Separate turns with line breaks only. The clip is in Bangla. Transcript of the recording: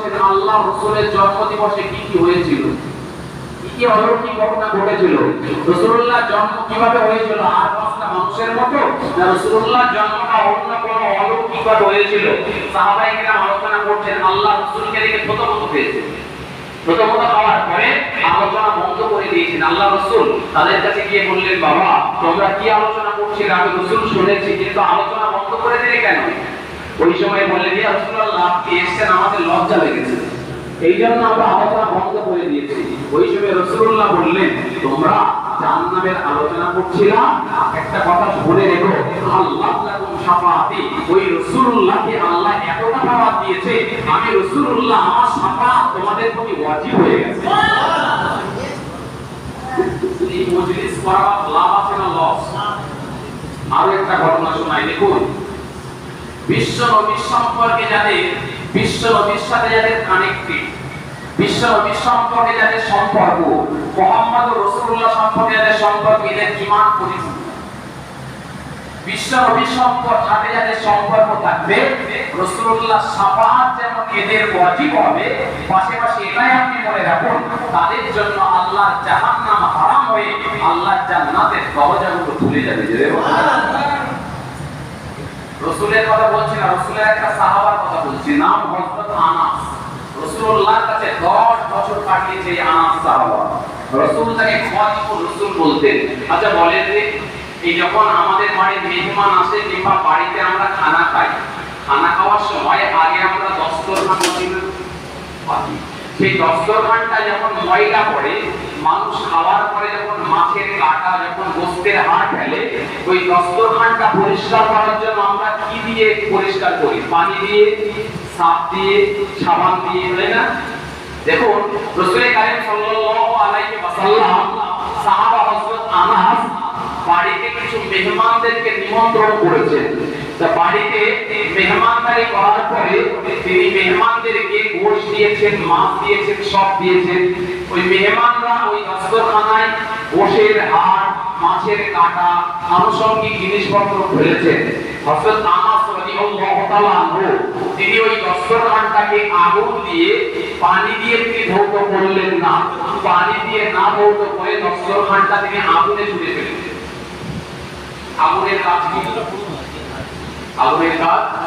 করছেন আল্লাহ রসুলের জন্মদিবসে কি কি হয়েছিল? কি কি অলৌকিক ঘটনা ঘটেছিল? রসুল্লাহ জন্ম কীভাবে হয়েছিল? আর পাঁচটা মানুষের মতো? না রসুল্লাহ জন্মটা অন্য কোনো অলৌকিক ভাবে হয়েছিল? সাহাবাই আলোচনা করছেন, আল্লাহ রসুলকে দেখে প্রথমত পেয়েছে প্রথমত হওয়ার পরে আলোচনা বন্ধ করে দিয়েছেন আল্লাহ রসুল। তাদের কাছে গিয়ে বললেন, বাবা, তোমরা কি আলোচনা করছিলে? আমি রসুল শুনেছি, কিন্তু আলোচনা বন্ধ করে দিলে কেন? ওই সময় বললেন ইয়া রাসূলুল্লাহ, আপনি এসেছেন, আমাদের লজ্জা লেগেছে। এই জন্য আমরা আলোচনা বন্ধ করে দিয়েছি। ওই সময় রসুল্লাহ বললেন, তোমরা জাহান্নামের আলোচনা করছিলা, একটা কথা শুনে রেখো। আল্লাহ লাকুম শাফাআতি ওই রাসূলুল্লাহকে আল্লাহ এতটা পাওয়ার দিয়েছে, আমি রাসূলুল্লাহ, আমার শাফাআত তোমাদের প্রতি ওয়াজিব হয়ে গেছে। এই মজলিস করা লাভ আছে না লস? আরও একটা ঘটনা শোনাই, দেখুন। বিশ্ব নবীর সম্পর্কে যাদের, বিশ্ব নবীর সাথে যাদের কানেক্টেড বিশ্ব নবীর সম্পর্কে যাদের সম্পর্ক, মোহাম্মদ রসুল্লাহ সম্পর্কে যাদের সম্পর্ক, এদের ইমান পরিপূর্ণ? বিশ্ব নবীর সম্পর্ক, সাথে যাদের সম্পর্ক থাকবে রসুল্লাহ সাফাত যেমন এদের ওয়াজিব হবে পাশাপাশি এটাই আপনি মনে রাখুন, তাদের জন্য আল্লাহর জাহান্নাম হারাম হয়ে আল্লাহর জান্নাতের দরজাগুলো খুলে যাবে রসুলের কথা বলছি না, রসুলের একটা সাহাবার কথা বলছি। নাম হযরত আনাস। রসুল্লাহর কাছে 10 বছর কাটিয়েছে আনাস সাহাবা। রসুল তাকে খাওয়াতিপুর রসুল বলতেন। আচ্ছা বলেন যে, এই যখন আমাদের বাড়ির মেহমান আসে কিংবা বাড়িতে আমরা খানা খাই, খানা খাওয়ার সময় আগে আমরা দস্তরখান মসজিদে পাতি সেই দস্তরখানটা যখন ময়লা পড়ে, মানুষ খাওয়ার পরে যখন মাছের কাটা, যখন গোস্তের হাড় ফেলে, ওই দস্তরখানটা পরিষ্কার করার জন্য আমরা কি দিয়ে পরিষ্কার করি? পানি দিয়ে, সাপ দিয়ে, সাবান দিয়ে, তাই না? দেখুন রসুল কারিম সাল্লাল্লাহু আলাইহি ওয়াসাল্লাম, সাহাবা হযরত বাড়িতে কিছু মেহমানদেরকে নিমন্ত্রণ করেছেন। বাড়িতে মেহমানদারি করার পরে তিনি মেহমানদেরকে গোশ দিয়েছেন, মাছ দিয়েছেন, সব দিয়েছেন। ওই মেহমানরা ওই দস্তরখানায় গোশের হাড়, মাছের কাটা, আনুষঙ্গিক জিনিসপত্র ফেলেছেন। তিনি ওই দস্তরখানটাকে আগুন দিয়ে পানি দিয়ে তিনি ধৌত করলেন না। পানি দিয়ে না ধৌত করে দস্তরখানটা তিনি আগুনে ছুড়ে ফেলেছেন। আগুনের কাজ কি? আগুনের কাজ